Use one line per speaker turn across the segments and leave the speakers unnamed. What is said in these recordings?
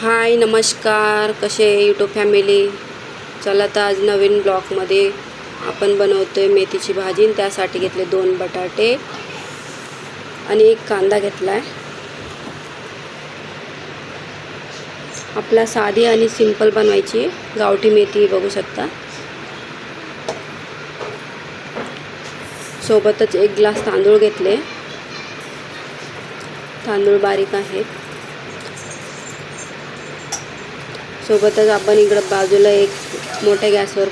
हाय नमस्कार. कसे YouTube family चला तर आज नवीन ब्लॉकमध्ये आपण बनवतो आहे मेथीची भाजी आणि त्यासाठी घेतले दोन बटाटे आणि एक कांदा घेतला आहे आपला साधी आणि सिंपल बनवायची गावठी मेथी बघू शकता. सोबतच एक ग्लास तांदूळ घेतले. तांदूळ बारीक आहेत. सोबतच आपण इकडं बाजूला एक मोठ्या गॅसवर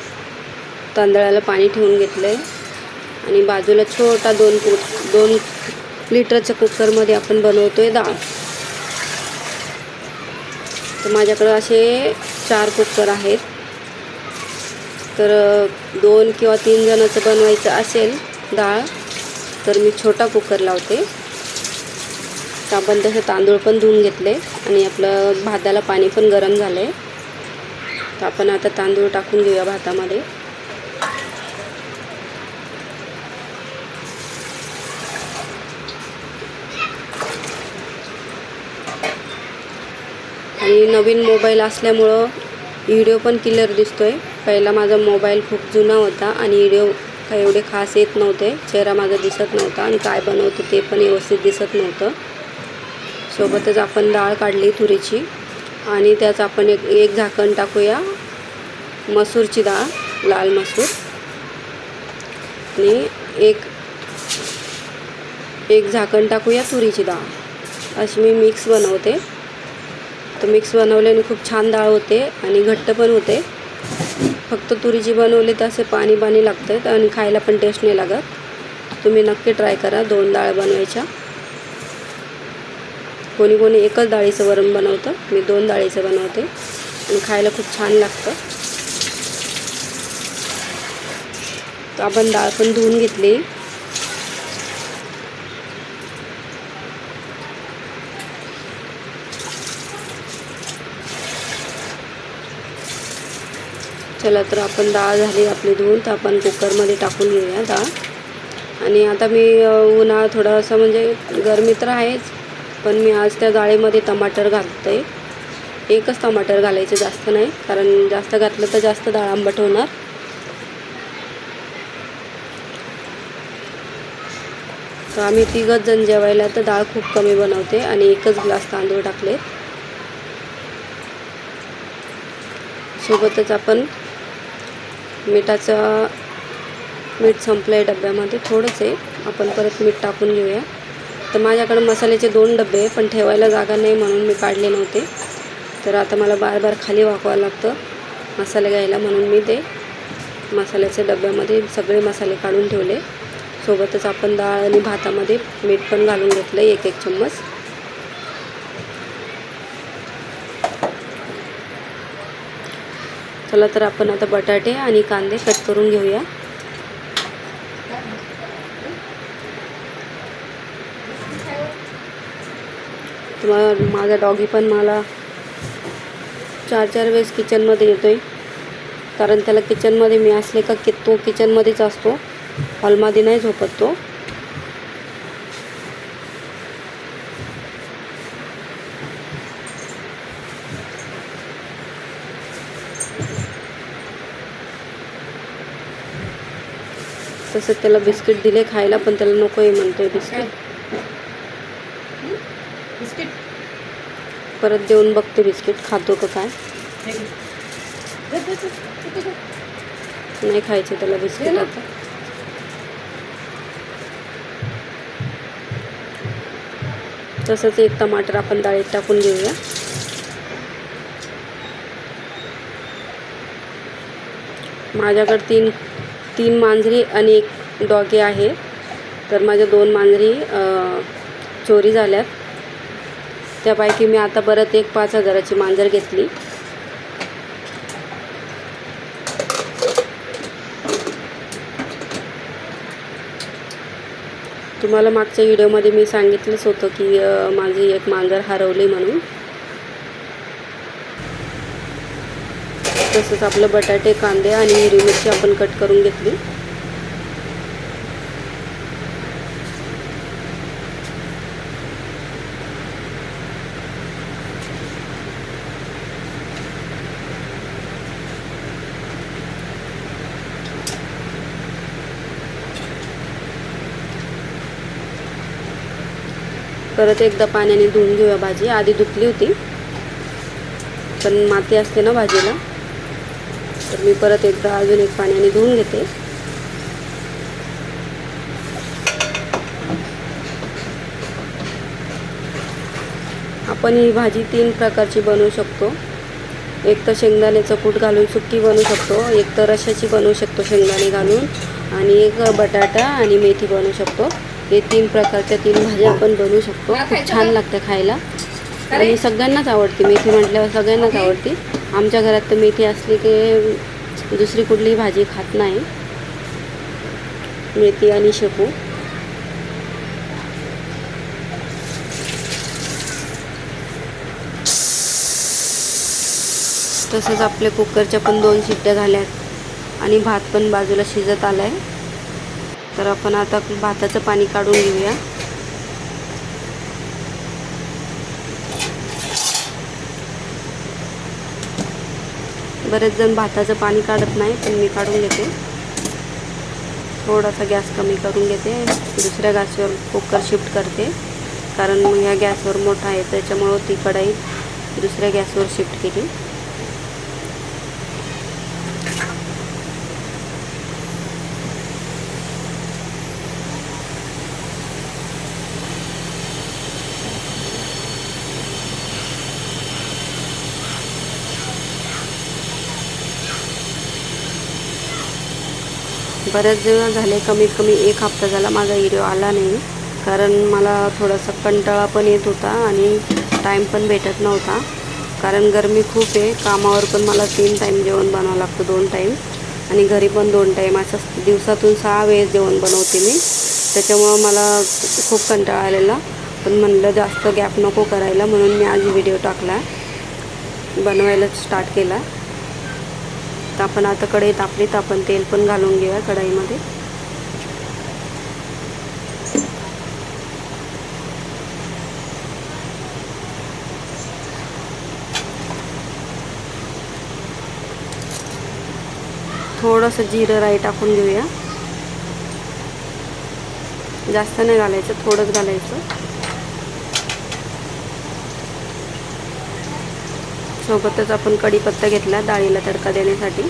तांदळाला पाणी ठेवून घेतलं आहे आणि बाजूला छोटा दोन कु दोन लिटरच्या कुकरमध्ये आपण बनवतो आहे डाळ तर माझ्याकडं असे चार कुकर आहेत. तर दोन किंवा तीन जणाचं बनवायचं असेल डाळ तर मी छोटा कुकर लावते. तर आपण तसं तांदूळ पण धुवून घेतले आणि आपलं भाताला पाणी पण गरम झालं आहे तर आपण आता तांदूळ टाकून घेऊया भातामध्ये. आणि नवीन मोबाईल असल्यामुळं व्हिडिओ पण क्लिअर दिसतोय. पहिला माझा मोबाईल खूप जुना होता आणि व्हिडिओ काही एवढे खास येत नव्हते. चेहरा माझा दिसत नव्हता आणि काय बनवतं ते पण व्यवस्थित दिसत नव्हतं. सोबतच आपण डाळ काढली तुरीची. आणि त्याच आपण एक एक झाकण टाकूया. मसूरची डाळ लाल मसूर. आणि एक एक झाकण टाकूया तुरीची डाळ. अशी मी मिक्स बनवते. तर मिक्स बनवल्याने खूप छान डाळ होते आणि घट्ट पण होते. फक्त तुरीची बनवली तर असे पाणी पाणी लागतं आणि खायला पण टेस्ट नाही लागत. तुम्ही नक्की ट्राय करा दोन डाळ बनवायच्या. कोणी कोणी एकच डाळीचं वरण बनवतं. मी दोन डाळीचं बनवते. आणि खायला खूप छान लागतं. तर आपण डाळ पण धुवून घेतली. चला तर आपण डाळ झाली आपली धुवून तर आपण कुकरमध्ये टाकून घेऊया डाळ. आणि आता मी उन्हाळा थोडासा म्हणजे गरमी तर आहेच पण मी आज त्या डाळीमध्ये टमाटर घालते एकच टमाटर घालायचं जास्त नाही कारण जास्त घातलं तर जास्त डाळ आंबट होणार. तर आम्ही तिघच जण जेवायला तर डाळ खूप कमी बनवते आणि एकच ग्लास तांदूळ टाकले. सोबतच आपण मिठाचं मीठ संपलं आहे डब्यामध्ये थोडंच आहे. आपण परत मीठ टाकून घेऊया. तर माझ्याकडं मसाल्याचे दोन डबे पण ठेवायला जागा नाही म्हणून मी काढले नव्हते. तर आता मला बार बार खाली वाकवावं लागतं मसाले घ्यायला म्हणून मी ते मसाल्याच्या डब्यामध्ये सगळे मसाले काढून ठेवले. सोबतच आपण डाळ आणि भातामध्ये मीठ पण घालून घेतलं एक एक चम्मच. चला तर आपण आता बटाटे आणि कांदे कट करून घेऊया. मग माझा डॉगी पण मला चार चार वेळेस किचनमध्ये येतो आहे कारण त्याला किचनमध्ये मी असले का की तो किचनमध्येच असतो. हॉलमध्ये नाही झोपत तो. तसं त्याला बिस्किट दिले खायला पण त्याला नको आहे म्हणतोय बिस्किट
बिस्किट.
परत देऊन बघते बिस्किट. खातो का काय? नाही खायचे त्याला बिस्किट आता. तसंच एक टमाटर आपण डाळीत टाकून घेऊया. माझ्याकडे तीन तीन मांजरी आणि एक डॉगी आहे. तर माझ्या दोन मांजरी चोरी झाल्यात. त्यापैकी मी आता परत एक पाच हजाराची मांजर घेतली. तुम्हाला मागच्या व्हिडिओमध्ये मी सांगितलंच होतं की माझी एक मांजर हरवली म्हणून. तसंच आपलं बटाटे कांदे आणि हिरवी मिरची आपण कट करून घेतली. परत एकदा पाण्याने धुवून घेऊया भाजी. आधी धुतली होती. पण माती असते ना भाजीला. तर मी परत एकदा अजून एक पाण्याने धुवून घेते. आपण ही भाजी तीन प्रकारची बनवू शकतो. एक तर शेंगदाण्याचं कूट घालून सुक्की बनवू शकतो. एक तर रशाची बनवू शकतो शेंगदाणे घालून. आणि एक बटाटा आणि मेथी बनवू शकतो. हे तीन प्रकारच्या तीन भाज्या आपण बनवू शकतो. खूप छान लागते खायला. आणि सगळ्यांनाच आवडते मेथी म्हटल्यावर सगळ्यांनाच आवडते. आमच्या घरात तर मेथी असली की दुसरी कुठलीही भाजी खात नाही. मेथी आणि शेपू. तसंच आपल्या कुकरच्या पण दोन शिट्ट्या झाल्यात. आणि भात पण बाजूला शिजत आला आहे तर आपण आता भाताचं पाणी काढून घेऊया. बरेच जण भाताचं पाणी काढत नाही पण मी काढून घेते. थोडासा गॅस कमी करून घेते. दुसऱ्या गॅसवर कुकर शिफ्ट करते. कारण मग ह्या गॅसवर मोठा आहे त्याच्यामुळं ती कढाई दुसऱ्या गॅसवर शिफ्ट केली. बऱ्याच दिवस झाले कमीत कमी एक हप्ता झाला माझा व्हिडिओ आला नाही. कारण मला थोडासा कंटाळा पण येत होता आणि टाईम पण भेटत नव्हता. कारण गरमी खूप आहे कामावर पण मला तीन टाईम जेवण बनवावं लागतं दोन टाईम आणि घरी पण दोन टाईम असं दिवसातून सहा वेळेस जेवण बनवते मी. त्याच्यामुळं मला खूप कंटाळा आलेला. पण म्हणलं जास्त गॅप नको करायला म्हणून मी आज व्हिडिओ टाकला. बनवायला स्टार्ट केला. तर आपण आता कढई तापली तर आपण तेल पण घालून घेऊया कढईमध्ये. थोडंसं जिरं राई टाकून घेऊया. जास्त नाही घालायचं थोडंच घालायचं. सोबतच आपण कढीपत्ता घेतला डाळीला तडका देण्यासाठी.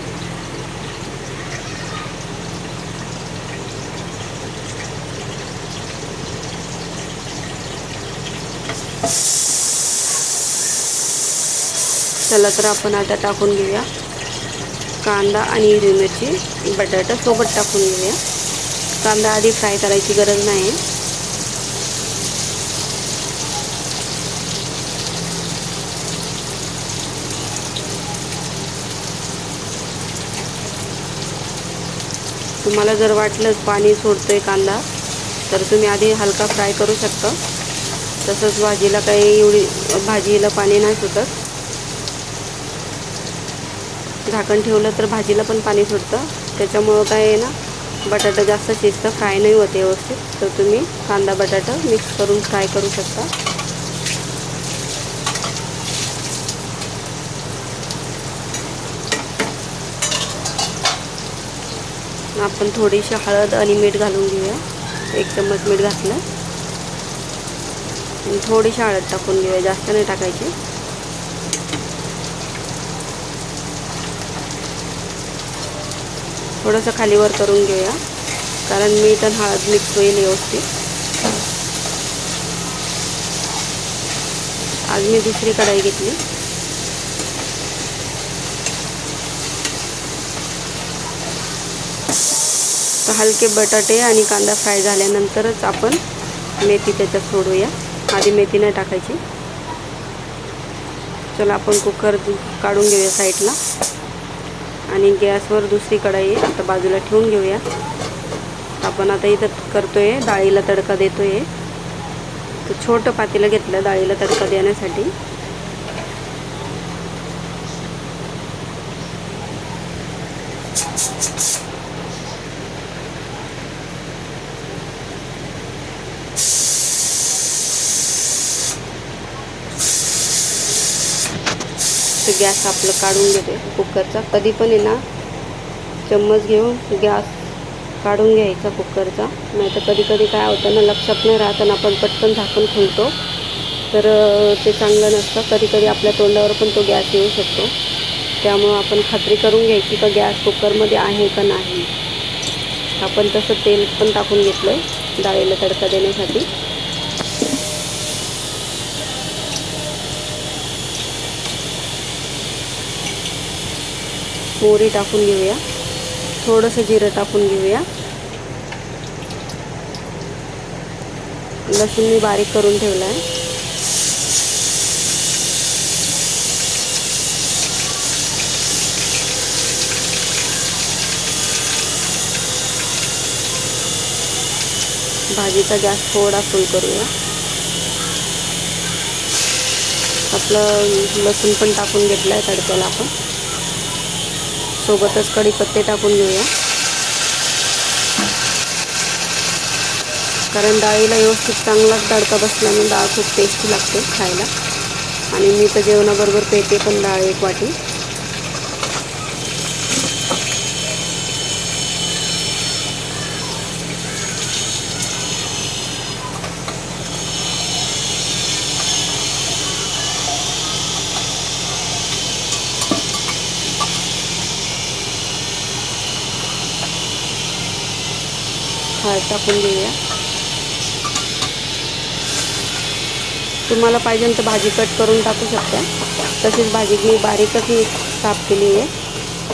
चला तर आपण आता टाकून घेऊया. कांदा आणि हिरवी मिरची बटाटा सोबत टाकून घेऊया. कांदा आधी फ्राय करायची गरज नाही तुम्हाला जर वाटलं पाणी सोडतोय कांदा तर तुम्ही आधी हलका फ्राय करू शकता. तसंच भाजीला काही एवढी भाजीला पाणी नाही सुटत. झाकण ठेवलं तर भाजीला पण पाणी सुटतं. त्याच्यामुळं काय आहे ना बटाटा जास्त शिजतं फ्राय नाही होते व्यवस्थित. तर तुम्ही कांदा बटाटा मिक्स करून फ्राय करू शकता. आपण थोडीशी हळद आणि मीठ घालून घेऊया. एक चम्मच मीठ घातलं. आणि थोडीशी हळद टाकून घेऊया. जास्त नाही टाकायची. थोडंसं खालीवर करून घेऊया. कारण मीठ आणि हळद मिक्स होईल व्यवस्थित. आज मी दुसरी कढाई घेतली. तर हलके बटाटे आणि कांदा फ्राय झाल्यानंतरच आपण मेथी त्याच्यात सोडूया. आधी मेथी नाही टाकायची. चला आपण कुकर काढून घेऊया साईडला. आणि गॅसवर दुसरी कढाई आता बाजूला ठेवून घेऊया. आपण आता इथं करतोय डाळीला तडका देतोय. तर छोटं पातेलं घेतलं डाळीला तडका देण्यासाठी. मस्त गॅस आपलं काढून घेते कुकरचा. कधी पण आहे ना चम्मच घेऊन गॅस काढून घ्यायचा कुकरचा. नाही तर कधी कधी काय होतं ना लक्षात नाही राहत आणि आपण पटकन झाकून खुलतो. तर ते चांगलं नसतं. कधी कधी आपल्या तोंडावर पण तो गॅस येऊ शकतो. त्यामुळं आपण खात्री करून घ्यायची का गॅस कुकरमध्ये आहे का नाही. आपण तसं तेल पण टाकून घेतलं आहे डाळीला तडका देण्यासाठी. मोहरी टाकून घेऊया. थोडंसं जिरं टाकून घेऊया. लसूण मी बारीक करून ठेवला आहे भाजीचा गॅस थोडा फुल करूया. आपलं लसूण पण टाकून घेतलं आहे तडक्याला आपण. सोबतच कढीपत्ते टाकून घेऊया. कारण डाळीला व्यवस्थित चांगलाच तडका बसल्याने डाळ खूप टेस्टी लागते खायला. आणि मी तर जेवणाबरोबर पेते पण डाळ एक वाटी. हळद टाकून घेऊया. तुम्हाला पाहिजे तर भाजी कट करून टाकू शकता. तशीच भाजी मी बारीकच मी साफ़ केली आहे.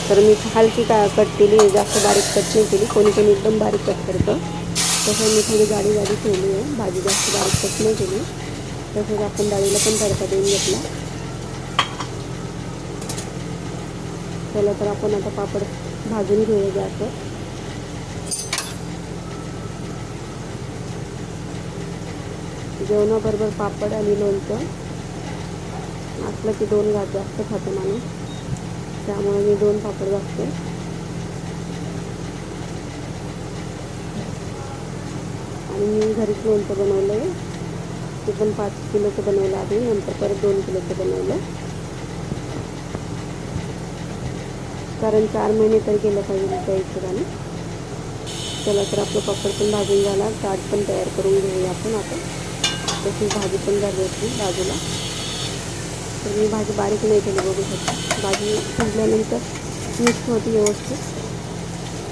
तर मी हलकी का कट केली आहे, जास्त बारीक कट नाही केली. कोणी कोणी एकदम बारीक कट करतं. तसं मी थोडी गाडी गाडी ठेवली आहे. भाजी जास्त बारीक कट नाही केली. तसंच आपण डाळीला पण तडका देऊन घेतला. चला तर आपण आता पापड भाजून घेऊया गॅसवर जेवणाबरोबर पापड आणि लोणचं. असलं की दोन घात जास्त खातो माणूस. त्यामुळे मी दोन पापड भाजते आणि मी घरीच लोणचं बनवलं आहे ते पण पाच किलोचं बनवलं आधी नंतर परत दोन किलोचं बनवलं. कारण चार महिने तर गेलं पाहिजे त्या हिशोबाने. चला तर आपलं पापड पण भाजून झाला. ताट पण तयार करून घेऊया आपण आता. तशी भाजी पण झाली होती बाजूला. तर मी भाजी बारीक नाही केली बघू शकता. भाजी शिजल्यानंतर मिक्स होती व्यवस्थित.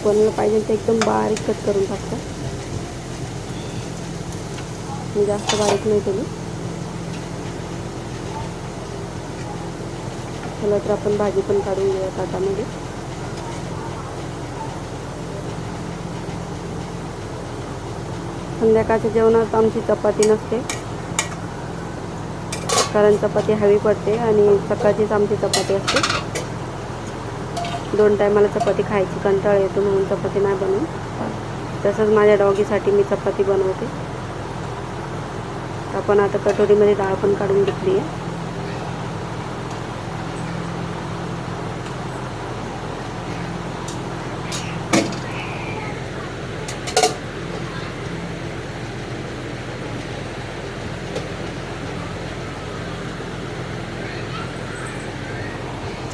कोणाला पाहिजे तर एकदम बारीक कट करून टाकतात मी जास्त बारीक नाही केली. चला तर आपण भाजी पण काढून घेऊया ताटामध्ये संध्याकाळच्या जेवणात आमची चपाती नसते. कारण चपाती हवी पडते आणि सकाळचीच आमची चपाती असते. दोन टायमाला चपाती खायची कंटाळ येतो म्हणून चपाती नाही बनवून तसंच माझ्या डॉगीसाठी मी चपाती बनवते. आपण आता कटोरीमध्ये डाळ पण काढून घेतली आहे.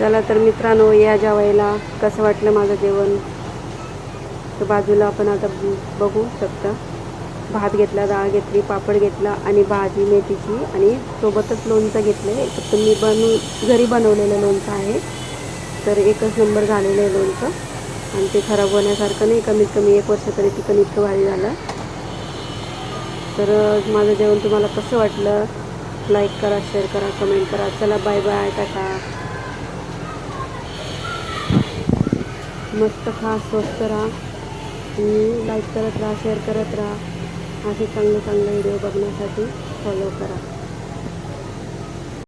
चला तर मित्रांनो या जेवायला कसं वाटलं माझं जेवण? तर बाजूला आपण आता बघू शकता. भात घेतला डाळ घेतली पापड घेतला आणि भाजी मेथीची आणि सोबतच लोणचं घेतलं आहे फक्त मी बनवू घरी बनवलेलं लोणचं आहे. तर एकच नंबर झालेलं आहे लोणचं. आणि ते खराब होण्यासारखं नाही कमीत कमी एक वर्ष तरी तिकन इतकं भारी झालं. तर माझं जेवण तुम्हाला कसं वाटलं? लाईक करा शेअर करा कमेंट करा. चला बाय बाय टाटा. मस्त खा स्वस्त राहा. आणि लाईक करत राहा शेअर करत राहा. असे चांगले चांगले व्हिडिओ बघण्यासाठी फॉलो करा.